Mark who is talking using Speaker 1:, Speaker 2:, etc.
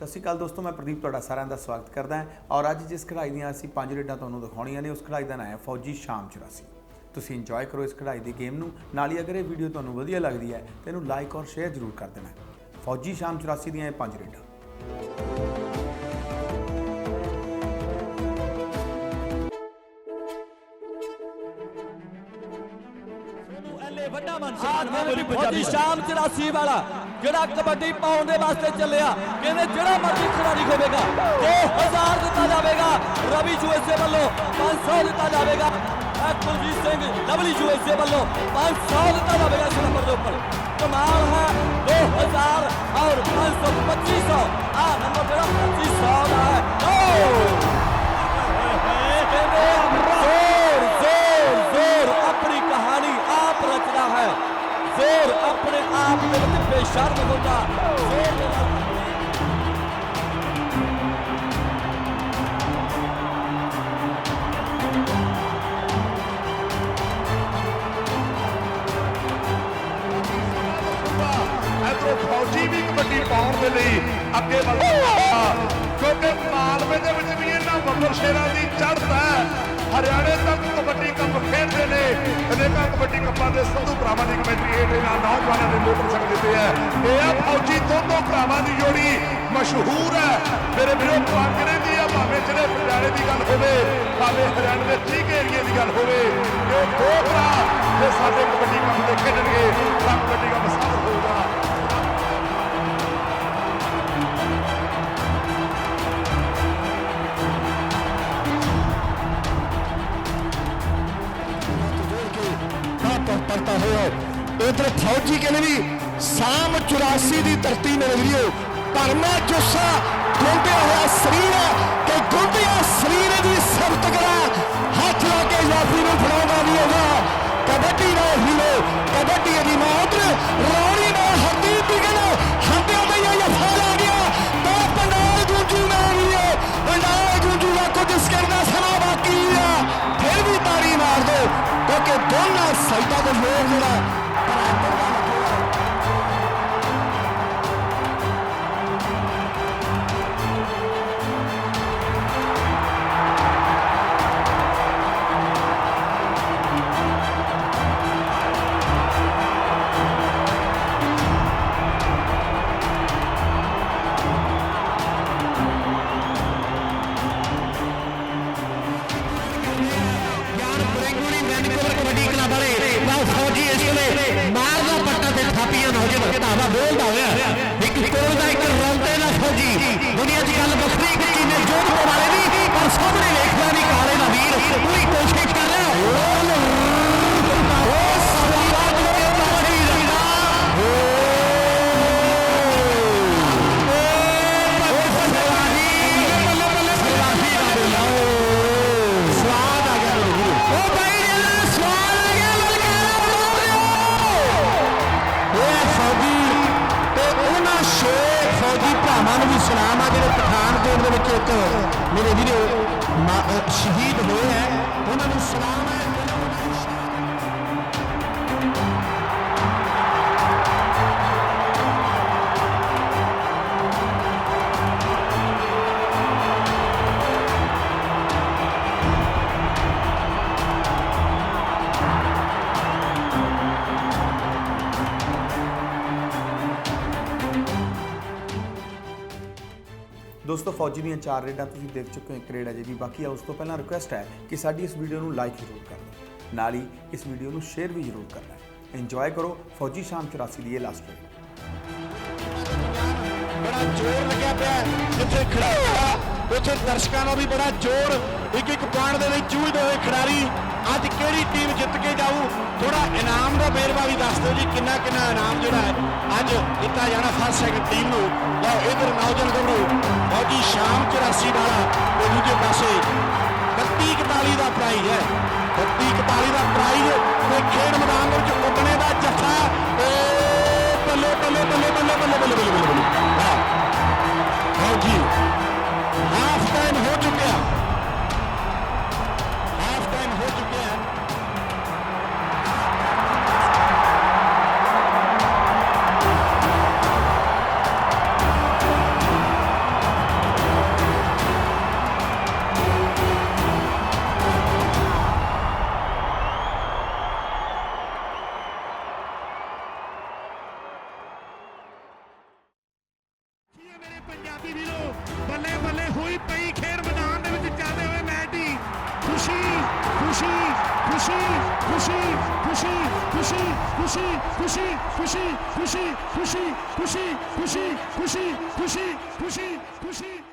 Speaker 1: ਸਤਿ ਸ਼੍ਰੀ ਅਕਾਲ ਦੋਸਤੋ ਮੈਂ ਪ੍ਰਦੀਪ ਤੁਹਾਡਾ ਸਾਰਿਆਂ ਦਾ ਸਵਾਗਤ ਕਰਦਾ ਹਾਂ ਔਰ ਅੱਜ ਜਿਸ ਖਿਡਾਰੀ ਦੀਆਂ ਅਸੀਂ ਪੰਜ ਰੇਡਾਂ ਤੁਹਾਨੂੰ ਦਿਖਾਉਣੀਆਂ ਨੇ ਉਸ ਖਿਡਾਰੀ ਦਾ ਨਾਮ ਹੈ ਫੌਜੀ ਸ਼ਾਮ 84 ਤੁਸੀਂ ਇੰਜੋਏ ਕਰੋ ਇਸ ਖਿਡਾਰੀ ਦੀ ਗੇਮ ਨੂੰ। ਨਾਲ ਹੀ ਅਗਰ ਇਹ ਵੀਡੀਓ ਤੁਹਾਨੂੰ ਵਧੀਆ ਲੱਗਦੀ ਹੈ ਤਾਂ ਇਹਨੂੰ ਲਾਈਕ ਔਰ ਸ਼ੇਅਰ ਜ਼ਰੂਰ ਕਰ ਦੇਣਾ ਫੌਜੀ ਸ਼ਾਮ 84 ਦੀਆਂ ਇਹ ਪੰਜ ਰੇਡਾਂ।
Speaker 2: ਵੱਡਾ ਸ਼ਾਮ 84 ਵਾਲਾ। ਜਿਹੜਾ ਕਬੱਡੀ ਪਾਉਣ ਦੇ ਵਾਸਤੇ ਚੱਲਿਆ, ਕਹਿੰਦੇ ਜਿਹੜਾ ਮਰਜ਼ੀ ਖਿਡਾਰੀ ਹੋਵੇਗਾ 2000 ਦਿੱਤਾ ਜਾਵੇਗਾ, ਰਵੀ ਯੂਐਸਏ ਵੱਲੋਂ 500 ਦਿੱਤਾ ਜਾਵੇਗਾ ਕੁਲਜੀਤ ਸਿੰਘ ਲਵਲੀ ਯੂਐਸਏ ਵੱਲੋਂ 500 ਦਿੱਤਾ ਜਾਵੇਗਾ ਇਸ ਨੰਬਰ ਦੇ ਉੱਪਰ। ਕਮਾਲ ਹੈ 2000 ਔਰ 500 2500 ਆ ਨੰਬਰ ਜਿਹੜਾ ਜ਼ੋਰ ਆਪਣੇ ਆਪ ਦੇ ਵਿੱਚ ਬੇਸ਼ਰਮ ਹੁੰਦਾ ਜ਼ੋਰ
Speaker 3: ਫੌਜੀ ਵੀ ਕਬੱਡੀ ਪਾਉਣ ਦੇ ਲਈ ਅੱਗੇ ਵਧਦਾ ਕਿਉਂਕਿ ਮਾਲਵੇ ਦੇ ਵਿੱਚ ਵੀ ਇਹਨਾਂ ਬੱਬਰ ਸ਼ੇਰਾਂ ਦੀ ਚੜ੍ਹਤ ਹੈ। ਹਰਿਆਣੇ ਤੱਕ ਕਬੱਡੀ ਕੱਪ ਖੇਡਦੇ ਨੇ। ਅਨੇਕਾਂ ਕਬੱਡੀ ਕੱਪਾਂ ਦੇ ਸੰਧੂ ਭਰਾਵਾਂ ਦੀ ਕਮੇਟੀ ਹੇਠ ਇਹਨਾਂ ਨੌਜਵਾਨਾਂ ਦੇ ਮੋਟਰਸਾਈਕਲ ਦਿੱਤੇ ਹੈ ਇਹ ਆ ਫੌਜੀ ਦੋਨੋਂ ਭਰਾਵਾਂ ਦੀ ਜੋੜੀ ਮਸ਼ਹੂਰ ਹੈ। ਮੇਰੇ ਵੀਰੋ ਪਾਂਗਰੇ ਦੀ ਆ, ਭਾਵੇਂ ਜਿਹੜੇ ਪਟਿਆਲੇ ਦੀ ਗੱਲ ਹੋਵੇ, ਭਾਵੇਂ ਹਰਿਆਣੇ ਦੇ ਠੀਕ ਏਰੀਏ ਦੀ ਗੱਲ ਹੋਵੇ ਇਹ ਦੋ ਭਰਾ ਜੇ ਸਾਡੇ ਕਬੱਡੀ ਕੱਪ ਦੇ ਖੇਡਣਗੇ, ਤਾਂ ਕਬੱਡੀ ਕੱਪ ਸਾਫ਼
Speaker 4: ਇਧਰ ਫੌਜੀ ਕਹਿੰਦੇ ਵੀ ਸਾਮ 84 ਦੀ ਧਰਤੀ ਮੇਰੇ ਵੀਰੋ, ਭਰਮਾ ਜੋਸਾ ਗੁੰਦਿਆ ਹੋਇਆ ਸਰੀਰ ਹੈ ਗੁੰਦਿਆ ਸਰੀਰ ਦੀ ਸਿਫਤ ਕਰਾ ਹੱਥ ਲਾ ਕੇ ਜਾਫੀ ਨੂੰ ਫੜਾਉਂਦਾ ਨਹੀਂ ਹੋਗਾ। ਕਬੱਡੀ ਦਾ ਹੀਰੋ, ਕਬੱਡੀ ਦੀ ਮਾਂ ਰੌਣੀ ਦਾ ਹਰਦੀਪ ਬਿਗਨ ਹੰਦਿਆਂ ਦਾ ਹੀ ਜਫਾ ਲਾ ਗਿਆ। ਤਾਂ ਪੰਡਾਲ ਗੂੰਜੂ ਨਾ ਵੀਰੋ ਪੰਡਾਲ ਗੂੰਜੂ ਦਾ ਕੁਝ ਕਰਨਾ ਸਮਾਂ ਬਾਕੀ ਆ। ਫਿਰ ਵੀ ਤਾੜੀ ਮਾਰ ਦੋ, ਕਿਉਂਕਿ ਦੋਨਾਂ ਸਾਈਡਾਂ ਦੇ ਭਰਾਵਾਂ ਨੂੰ ਵੀ ਸਲਾਮ ਆ, ਜਿਹੜੇ ਪਠਾਨਕੋਟ ਦੇ ਵਿੱਚ ਇੱਕ ਮੇਰੇ ਵੀਰੋ ਸ਼ਹੀਦ ਹੋਏ ਹੈ, ਉਹਨਾਂ ਨੂੰ ਸਲਾਮ ਹੈ।
Speaker 1: ਦੋਸਤੋ, ਫੌਜੀ ਦੀਆਂ ਚਾਰ ਰੇਡਾਂ ਤੁਸੀਂ ਦੇਖ ਚੁੱਕੇ ਹੋ, ਇੱਕ ਰੇਡ ਅਜੇ ਵੀ ਬਾਕੀ ਆ। ਉਸ ਤੋਂ ਪਹਿਲਾਂ ਰਿਕੁਐਸਟ ਹੈ ਕਿ ਸਾਡੀ ਇਸ ਵੀਡੀਓ ਨੂੰ ਲਾਈਕ ਜ਼ਰੂਰ ਕਰ ਦਿਓ ਨਾਲ ਹੀ ਇਸ ਵੀਡੀਓ ਨੂੰ ਸ਼ੇਅਰ ਵੀ ਜ਼ਰੂਰ ਕਰਨਾ ਇੰਜੋਏ ਕਰੋ ਫੌਜੀ ਸ਼ਾਮ 84 ਦੀ ਇਹ ਲਾਸਟ ਰੇਡ
Speaker 4: ਬੜਾ ਜ਼ੋਰ ਲੱਗਿਆ ਪਿਆ ਹੈ। ਜਿੱਥੇ ਖਿਡਾਰੀ ਉੱਥੇ ਦਰਸ਼ਕਾਂ ਦਾ ਵੀ ਬੜਾ ਜ਼ੋਰ। ਇੱਕ ਇੱਕ ਪੁਆਇੰਟ ਦੇ ਲਈ ਜੂਝਦੇ ਹੋਏ ਖਿਡਾਰੀ ਅੱਜ ਕਿਹੜੀ ਟੀਮ ਜਿੱਤ ਕੇ ਜਾ ਥੋੜਾ ਇਨਾਮ ਦਾ ਵੇਰਵਾ ਵੀ ਦੱਸ ਦਿਓ ਜੀ, ਕਿੰਨਾ ਕਿੰਨਾ ਇਨਾਮ ਜਿਹੜਾ ਹੈ ਅੱਜ ਦਿੱਤਾ ਜਾਣਾ ਫਸਟ ਸੈਕਿੰਡ ਟੀਮ ਨੂੰ। ਲਓ, ਇਧਰ ਨੌਜਵਾਨ ਗੱਭਰੂ ਫੌਜੀ ਸ਼ਾਮ 84 ਵਾਲਾ ਤੇ ਦੂਜੇ ਪਾਸੇ 32 41 ਦਾ ਪ੍ਰਾਈਜ਼ ਹੈ। 32 41 ਦਾ ਪ੍ਰਾਈਜ਼ ਤੇ ਖੇਡ ਮੈਦਾਨ ਦੇ ਵਿੱਚ ਉੱਡਣੇ ਦਾ ਜੱਫਾ ਤੇ খুশি
Speaker 5: খুশি খুশি খুশি খুশি খুশি খুশি খুশি খুশি খুশি খুশি খুশি